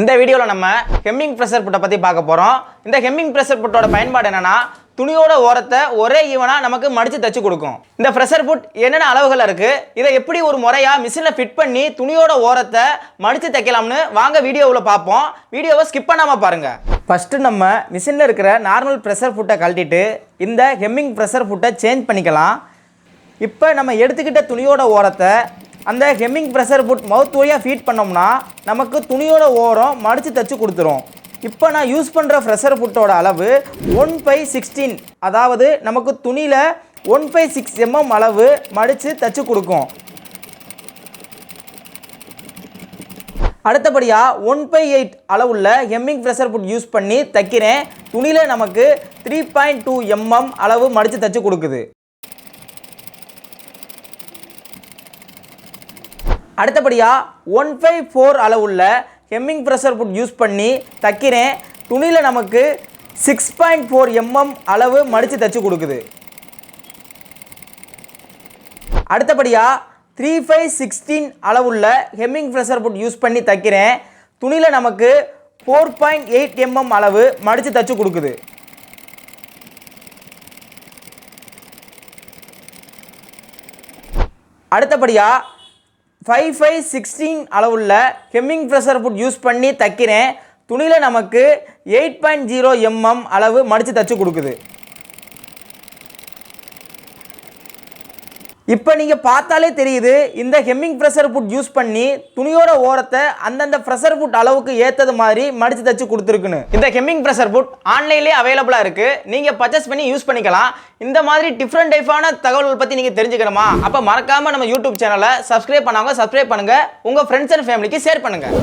இந்த வீடியோவில் நம்ம ஹெம்மிங் ப்ரெஷர் புட்டை பற்றி பார்க்க போகிறோம் இந்த ஹெம்மிங் ப்ரெஷர் புட்டோட பயன்பாடு என்னென்னா துணியோட ஓரத்தை ஒரே ஈவனாக நமக்கு மடித்து தச்சு கொடுக்கும். இந்த ப்ரெஷர் புட் என்னென்ன அளவுகள் இருக்குது இதை எப்படி ஒரு முறையாக மிஷினில் ஃபிட் பண்ணி துணியோட ஓரத்தை மடித்து தைக்கலாம்னு வாங்க வீடியோவில் பார்ப்போம். வீடியோவை ஸ்கிப் பண்ணாமல் பாருங்கள் ஃபஸ்ட்டு நம்ம மிஷினில் இருக்கிற நார்மல் ப்ரெஷர் ஃபுட்டை கழட்டிட்டு இந்த ஹெம்மிங் ப்ரெஷர் ஃபுட்டை சேஞ்ச் பண்ணிக்கலாம். இப்போ நம்ம எடுத்துக்கிட்ட துணியோட ஓரத்தை அந்த ஹெம்மிங் ப்ரெஷர் புட் மவுத் வழியாக ஃபீட் பண்ணோம்னா நமக்கு துணியோட ஓரம் மடித்து தச்சு கொடுத்துரும். இப்போ நான் யூஸ் பண்ணுற ப்ரெஷர் புட்டோட அளவு ஒன் பை சிக்ஸ்டீன் அதாவது நமக்கு துணியில் ஒன் பை சிக்ஸ் எம்எம் அளவு மடித்து தச்சு கொடுக்கும். அடுத்தபடியாக ஒன் பை எயிட் அளவுள்ள ஹெம்மிங் ப்ரெஷர் புட் யூஸ் பண்ணி தைக்கிறேன். துணியில் நமக்கு த்ரீ பாயிண்ட் டூ எம்எம் அளவு மடித்து தச்சு கொடுக்குது. அடுத்தபடியாக ஒன் ஃபைவ் ஃபோர் அளவுள்ள ஹெம்மிங் ப்ரெஷர் புட் யூஸ் பண்ணி தைக்கிறேன் துணியில் நமக்கு சிக்ஸ் பாயிண்ட் ஃபோர் எம்எம் அளவு மடித்து தைச்சி கொடுக்குது. அடுத்தபடியாக த்ரீ ஃபைவ் சிக்ஸ்டீன் அளவுள்ள ஹெம்மிங் ப்ரெஷர் புட் யூஸ் பண்ணி தைக்கிறேன் துணியில் நமக்கு ஃபோர் பாயிண்ட் எயிட் எம்எம் அளவு மடித்து தைச்சி கொடுக்குது. அடுத்தபடியாக ஃபைவ் ஃபைவ் சிக்ஸ்டீன் அளவுள்ள ஹெம்மிங் ப்ரெஷர் ஃபுட் யூஸ் பண்ணி தைக்கிறேன் துணியில் நமக்கு எயிட் பாயிண்ட் ஜீரோ எம்எம் அளவு மடித்து தச்சு கொடுக்குது. இப்போ நீங்கள் பார்த்தாலே தெரியுது இந்த ஹெம்மிங் ப்ரெஷர் புட் யூஸ் பண்ணி துணியோட ஓரத்தை அந்தந்த ப்ரெஷர் ஃபுட் அளவுக்கு ஏற்றது மாதிரி மடித்து தச்சு கொடுத்துருக்குன்னு. இந்த ஹெம்மிங் ப்ரெஷர் புட் ஆன்லைன்லேயே அவைலபிளாக இருக்குது நீங்கள் பர்ச்சேஸ் பண்ணி யூஸ் பண்ணிக்கலாம். இந்த மாதிரி டிஃப்ரெண்ட் டைப்பான தகவல்கள் பற்றி நீங்கள் தெரிஞ்சுக்கணுமா? அப்போ மறக்காமல் நம்ம யூடியூப் சேனலை சப்ஸ்கிரைப் பண்ணாங்க சப்ஸ்கிரைப் பண்ணுங்கள் உங்கள் ஃப்ரெண்ட்ஸ் அண்ட் ஃபேமிலிக்கு ஷேர் பண்ணுங்கள்